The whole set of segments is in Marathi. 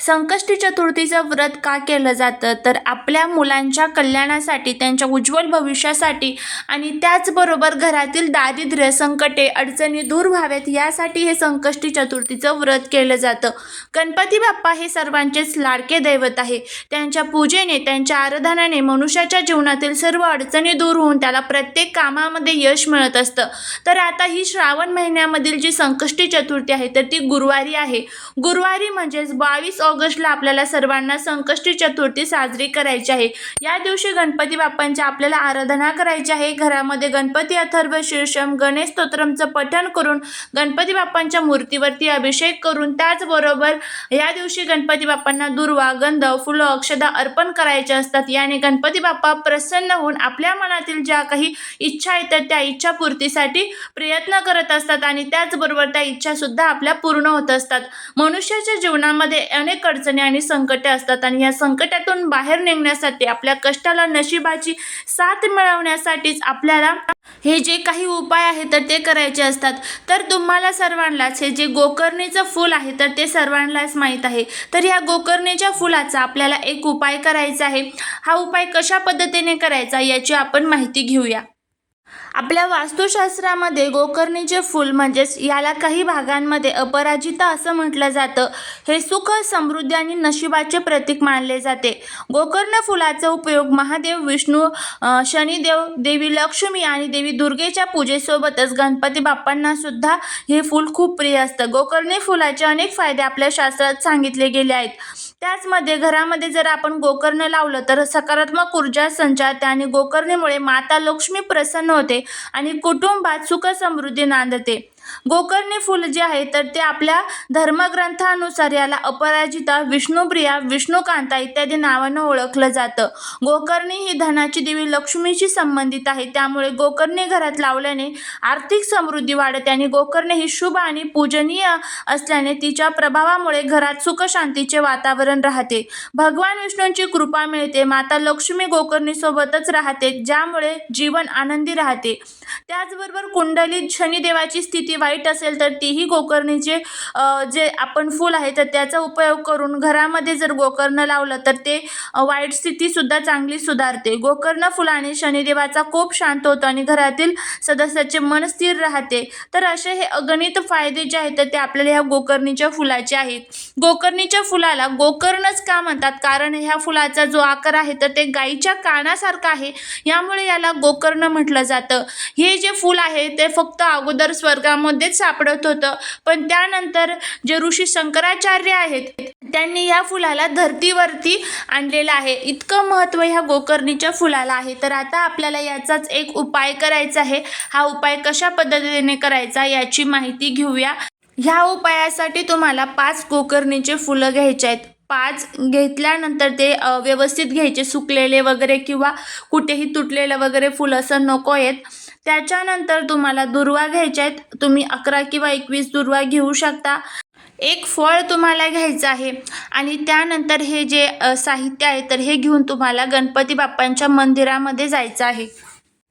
संकष्टी चतुर्थीचं व्रत का केलं जातं? तर आपल्या मुलांच्या कल्याणासाठी त्यांच्या उज्ज्वल भविष्यासाठी आणि त्याचबरोबर घरातील दारिद्र्य संकटे अडचणी दूर व्हावेत यासाठी हे संकष्टी चतुर्थीचं व्रत केलं जातं. गणपती बाप्पा हे सर्वांचेच लाडके दैवत आहे. त्यांच्या पूजेने त्यांच्या आराधनाने मनुष्याच्या जीवनातील सर्व अडचणी दूर होऊन त्याला प्रत्येक कामामध्ये यश मिळत असतं. तर आता ही श्रावण महिन्यामधील जी संकष्टी चतुर्थी आहे तर ती गुरुवारी आहे. गुरुवारी म्हणजेच बावीस ऑगस्टला आपल्याला सर्वांना संकष्टी चतुर्थी साजरी करायची आहे. या दिवशी गणपती बाप्पांची आपल्याला आराधना करायची आहे. घरामध्ये गणपती अथर्व शीर्षम गणेश स्तोत्रमचं पठण करून गणपती बाप्पांच्या मूर्तीवरती अभिषेक करून त्याचबरोबर या दिवशी गणपती बाप्पांना दुर्वा गंध फुलं अक्षदा अर्पण करायचे असतात. याने गणपती बाप्पा प्रसन्न होऊन आपल्या मनातील ज्या काही इच्छा येतात त्या इच्छापूर्तीसाठी प्रयत्न करत असतात आणि त्याचबरोबर त्या इच्छासुद्धा आपल्या पूर्ण होत असतात. मनुष्याच्या जीवनामध्ये अनेक अडचणी आणि संकटे असतात आणि या संकटातून बाहेर निघण्यासाठी आपल्या कष्टाला नशिबाची साथ मिळवण्यासाठीच आपल्याला हे जे काही उपाय आहेत तर ते करायचे असतात. तर तुम्हाला सर्वांनाच हे जे गोकर्णीचं फूल आहे तर ते सर्वांनाच माहीत आहे. तर या गोकर्णीच्या फुलाचा आपल्याला एक उपाय करायचा आहे. हा उपाय कशा पद्धतीने करायचा याची आपण माहिती घेऊया. आपल्या वास्तुशास्त्रामध्ये गोकर्णीचे फूल म्हणजेच याला काही भागांमध्ये अपराजिता असं म्हटलं जातं. हे सुख समृद्धी आणि नशिबाचे प्रतीक मानले जाते. गोकर्ण फुलाचा उपयोग महादेव विष्णू शनिदेव देवी लक्ष्मी आणि देवी दुर्गेच्या पूजेसोबतच गणपती बाप्पांना सुद्धा हे फूल खूप प्रिय असतं. गोकर्णी फुलाचे अनेक फायदे आपल्या शास्त्रात सांगितले गेले आहेत. त्याचमध्ये घरामध्ये जर आपण गोकर्ण लावलं तर सकारात्मक ऊर्जा संचारते आणि गोकर्णीमुळे माता लक्ष्मी प्रसन्न होते आणि कुटुंबात सुख समृद्धी नांदते. गोकर्णी फुल जे आहे तर ते आपल्या धर्मग्रंथानुसार याला अपराजिता विष्णुप्रिया विष्णुकांता इत्यादी नावानं ओळखलं जातं. गोकर्णी ही धनाची देवी लक्ष्मीशी संबंधित आहे. त्यामुळे गोकर्णी घरात लावल्याने आर्थिक समृद्धी वाढते आणि गोकर्णी ही शुभ आणि पूजनीय असल्याने तिच्या प्रभावामुळे घरात सुखशांतीचे वातावरण राहते. भगवान विष्णूंची कृपा मिळते. माता लक्ष्मी गोकर्णीसोबतच राहते ज्यामुळे जीवन आनंदी राहते. त्याचबरोबर कुंडलीत शनिदेवाची स्थिती वाईट असेल तर तीही गोकर्णीचे जे आपण फूल आहे तर त्याचा उपयोग करून घरामध्ये जर गोकर्ण लावलं तर ते वाईट स्थितीसुद्धा चांगली सुधारते. गोकर्ण फुलाने शनिदेवाचा कोप शांत होतो आणि घरातील सदस्याचे मन स्थिर राहते. तर असे हे अगणित फायदे जे आहेत तर ते आपल्याला ह्या गोकर्णीच्या फुलाचे आहेत. गोकर्णीच्या फुलाला गोकर्णच का म्हणतात? कारण ह्या फुलाचा जो आकार आहे तर ते गाईच्या कानासारखा आहे. यामुळे याला गोकर्ण म्हटलं जातं. हे जे फूल आहे ते फक्त अगोदर स्वर्गामध्येच सापडत होतं. पण त्यानंतर जे ऋषी शंकराचार्य आहेत त्यांनी या फुलाला धरतीवरती आणलेलं आहे. इतकं महत्त्व ह्या गोकर्णीच्या फुलाला आहे. तर आता आपल्याला याचाच एक उपाय करायचा आहे. हा उपाय कशा पद्धतीने करायचा याची माहिती घेऊया. ह्या उपायासाठी तुम्हाला पाच गोकर्णीचे फुलं घ्यायचे आहेत. पाच घेतल्यानंतर ते व्यवस्थित घ्यायचे सुकलेले वगैरे किंवा कुठेही तुटलेलं वगैरे फुलं असं नको आहेत. त्याच्यानंतर तुम्हाला दुर्वा घ्यायच्या आहेत. तुम्ही अकरा किंवा एकवीस दुर्वा घेऊ शकता. एक फळ तुम्हाला घ्यायचं आहे आणि त्यानंतर हे जे साहित्य आहे तर हे घेऊन तुम्हाला गणपती बाप्पांच्या मंदिरामध्ये जायचं आहे.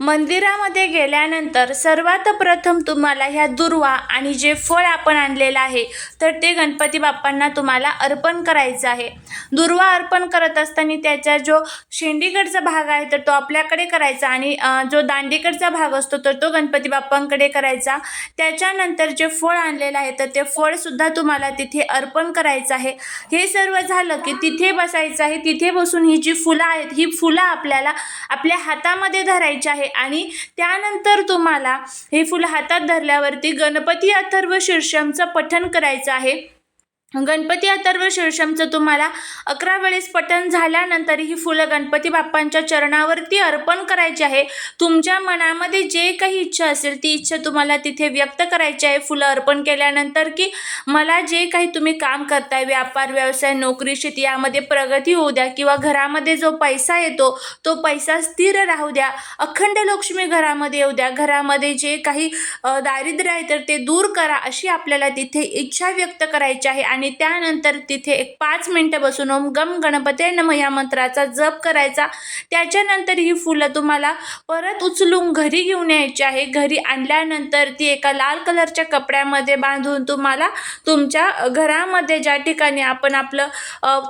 मंदिरामध्ये गेल्यानंतर सर्वात प्रथम तुम्हाला ह्या दुर्वा आणि जे फळ आपण आणलेलं आहे तर ते गणपती बाप्पांना तुम्हाला अर्पण करायचं आहे. दुर्वा अर्पण करत असताना त्याचा जो शेंडीकडचा भाग आहे तर तो आपल्याकडे करायचा आणि जो दांडीकडचा भाग असतो तर तो गणपती बाप्पांकडे करायचा. त्याच्यानंतर जे फळ आणलेलं आहे तर ते फळसुद्धा तुम्हाला तिथे अर्पण करायचं आहे. हे सर्व झालं की तिथे बसायचं आहे. तिथे बसून ही जी फुलं आहेत ही फुलं आपल्याला आपल्या हातामध्ये धरायची आहे. आणि त्यानंतर तुम्हाला हे फुलं हातात धरल्यावरती गणपती अथर्व शीर्षमचं पठण करायचं आहे. गणपती अथर्व शीर्षमचं तुम्हाला अकरा वेळेस पठण झाल्यानंतर ही फुलं गणपती बाप्पांच्या चरणावरती अर्पण करायची आहे. तुमच्या मनामध्ये जे काही इच्छा असेल ती इच्छा तुम्हाला तिथे व्यक्त करायची आहे. फुलं अर्पण केल्यानंतर की मला जे काही तुम्ही काम करताय व्यापार व्यवसाय नोकरी शेती यामध्ये प्रगती होऊ द्या किंवा घरामध्ये जो पैसा येतो तो पैसा स्थिर राहू द्या. अखंड लक्ष्मी घरामध्ये येऊ द्या. घरामध्ये जे काही दारिद्र्य आहे तर ते दूर करा अशी आपल्याला तिथे इच्छा व्यक्त करायची आहे आणि आणि त्यानंतर तिथे एक पाच मिनटं बसून ओम गम गणपते नम या मंत्राचा जप करायचा. त्याच्यानंतर ही फुलं तुम्हाला परत उचलून घरी घेऊन यायची आहे. घरी आणल्यानंतर ती एका लाल कलरच्या कपड्यामध्ये बांधून तुम्हाला तुमच्या घरामध्ये ज्या ठिकाणी आपण आपलं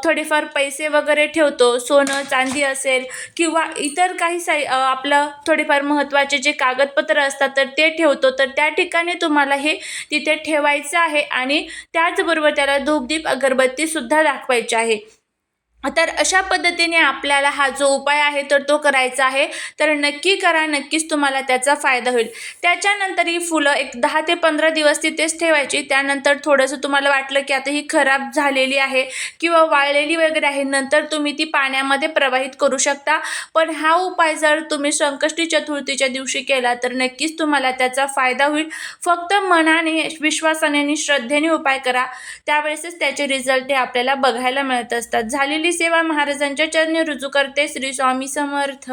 थोडेफार पैसे वगैरे ठेवतो सोनं चांदी असेल किंवा इतर काही साई आपलं थोडेफार महत्त्वाचे जे कागदपत्र असतात तर ते ठेवतो. तर त्या ठिकाणी तुम्हाला हे तिथे ठेवायचं आहे आणि त्याचबरोबर त्याला धूपदीप अगरबत्तीसुद्धा दाखवायची आहे. तर अशा पद्धतीने आपल्याला हा जो उपाय आहे तर तो करायचा आहे. तर नक्की करा नक्कीच तुम्हाला त्याचा फायदा होईल. त्याच्यानंतर ही फुलं एक दहा ते पंधरा दिवस तिथेच ठेवायची. त्यानंतर थोडंसं तुम्हाला वाटलं की आता ही खराब झालेली आहे किंवा वाळलेली वगैरे आहे नंतर तुम्ही ती पाण्यामध्ये प्रवाहित करू शकता. पण हा उपाय जर तुम्ही संकष्टी चतुर्थीच्या दिवशी केला तर नक्कीच तुम्हाला त्याचा फायदा होईल. फक्त मनाने विश्वासाने आणि श्रद्धेने उपाय करा. त्यावेळेसच त्याचे रिझल्ट हे आपल्याला बघायला मिळत असतात. झालेली सेवा महाराजांच्या चरणी रुजू करते श्री स्वामी समर्थ.